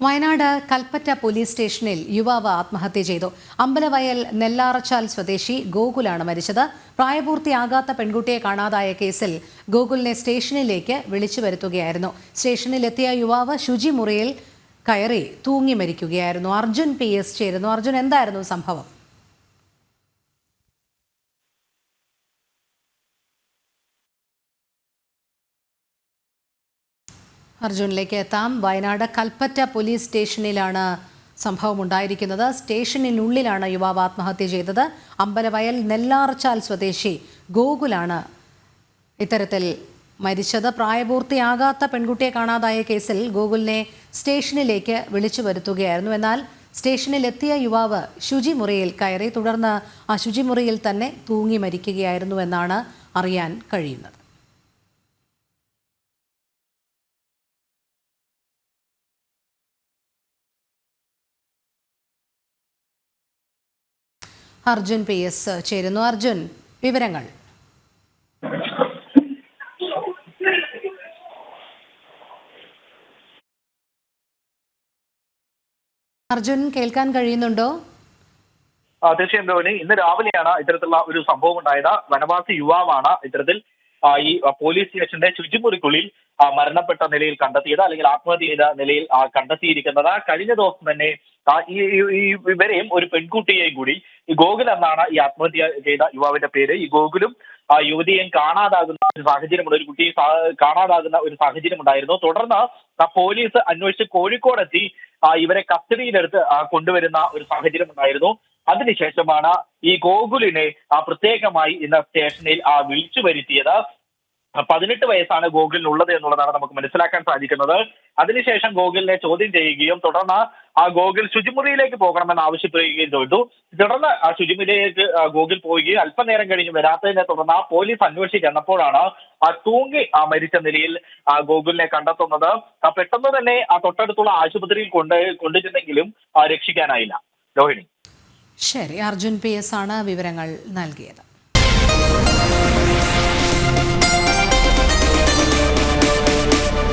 Wayanad Kalpetta police സ്റ്റേഷനിൽ യുവാവ് ആത്മഹത്യ ചെയ്തു. അമ്പലവയൽ നെല്ലാറച്ചാൽ സ്വദേശി ഗോകുലാണ് മരിച്ചത്. പ്രായപൂർത്തിയാകാത്ത പെൺകുട്ടിയെ കാണാതായ കേസിൽ ഗോകുലിനെ സ്റ്റേഷനിലേക്ക് വിളിച്ചു വരുത്തുകയായിരുന്നു. സ്റ്റേഷനിലെത്തിയ യുവാവ് ശുചിമുറിയിൽ കയറി തൂങ്ങി മരിക്കുകയായിരുന്നു. അർജുൻ പി എസ് ചേരുന്നു. അർജുൻ എന്തായിരുന്നു സംഭവം? അർജുനിലേക്ക് എത്താം. വയനാട് കൽപ്പറ്റ പോലീസ് സ്റ്റേഷനിലാണ് സംഭവം ഉണ്ടായിരിക്കുന്നത് സ്റ്റേഷനിനുള്ളിലാണ് യുവാവ് ആത്മഹത്യ ചെയ്തത്. അമ്പലവയൽ നെല്ലാർച്ചാൽ സ്വദേശി ഗോകുലാണ് ഇത്തരത്തിൽ മരിച്ചത്. പ്രായപൂർത്തിയാകാത്ത പെൺകുട്ടിയെ കാണാതായ കേസിൽ ഗോകുലിനെ സ്റ്റേഷനിലേക്ക് വിളിച്ചു വരുത്തുകയായിരുന്നു. എന്നാൽ സ്റ്റേഷനിലെത്തിയ യുവാവ് ശുചിമുറിയിൽ കയറി തുടർന്ന് ആ ശുചിമുറിയിൽ തന്നെ തൂങ്ങി മരിക്കുകയായിരുന്നു എന്നാണ് അറിയാൻ കഴിയുന്നത്. അർജുൻ പി എസ് ചേരുന്നു. അർജുൻ വിവരങ്ങൾ. അർജുൻ കേൾക്കാൻ കഴിയുന്നുണ്ടോ? തീർച്ചയായും ധോനി ഇന്ന് രാവിലെയാണ് ഇത്തരത്തിലുള്ള ഒരു സംഭവം ഉണ്ടായത്. വനവാസി യുവാവാണ് ഇത്തരത്തിൽ ഈ പോലീസ് സ്റ്റേഷന്റെ ശുചിമുറിക്കുള്ളിൽ മരണപ്പെട്ട നിലയിൽ കണ്ടെത്തിയത് അല്ലെങ്കിൽ ആത്മഹത്യ ചെയ്ത നിലയിൽ കണ്ടെത്തിയിരിക്കുന്നത്. കഴിഞ്ഞ ദിവസം തന്നെ ഈ ഇവരെയും ഒരു പെൺകുട്ടിയെയും കൂടി ഈ ഗോകുൽ എന്നാണ് ഈ ആത്മഹത്യ ചെയ്ത യുവാവിന്റെ പേര്. ഈ ഗോകുലും ആ യുവതിയെയും കാണാതാകുന്ന ഒരു സാഹചര്യമുണ്ട് ഒരു കുട്ടിയെ കാണാതാകുന്ന ഒരു സാഹചര്യം ഉണ്ടായിരുന്നു തുടർന്ന് പോലീസ് അന്വേഷിച്ച് കോഴിക്കോടെത്തി ഇവരെ കസ്റ്റഡിയിലെടുത്ത് കൊണ്ടുവരുന്ന ഒരു സാഹചര്യം ഉണ്ടായിരുന്നു അതിനുശേഷമാണ് ഈ ഗോകുലിനെ പ്രത്യേകമായി ഇന്ന് സ്റ്റേഷനിൽ ആ, വിളിച്ചു വരുത്തിയത്. പതിനെട്ട് വയസ്സാണ് ഗോകുലിനുള്ളത് എന്നുള്ളതാണ് നമുക്ക് മനസ്സിലാക്കാൻ സാധിക്കുന്നത്. അതിനുശേഷം ഗോകുലിനെ ചോദ്യം ചെയ്യുകയും തുടർന്ന് ആ ഗോകുൽ ശുചിമുറിയിലേക്ക് പോകണമെന്ന് ആവശ്യപ്പെടുകയും ചെയ്തു. തുടർന്ന് ആ ശുചിമുറിയിലേക്ക് ഗോകുൽ പോവുകയും അല്പനേരം കഴിഞ്ഞ് വരാത്തതിനെ തുടർന്ന് പോലീസ് അന്വേഷിച്ചെന്നപ്പോഴാണ് ആ തൂങ്ങി ആ മരിച്ച നിലയിൽ ആ ഗോകുലിനെ കണ്ടെത്തുന്നത്. പെട്ടെന്ന് തന്നെ ആ തൊട്ടടുത്തുള്ള ആശുപത്രിയിൽ കൊണ്ട് കൊണ്ടുചെന്നെങ്കിലും രക്ഷിക്കാനായില്ല. രോഹിണി. ശരി അർജുൻ പി എസ് ആണ് വിവരങ്ങൾ നൽകിയത്.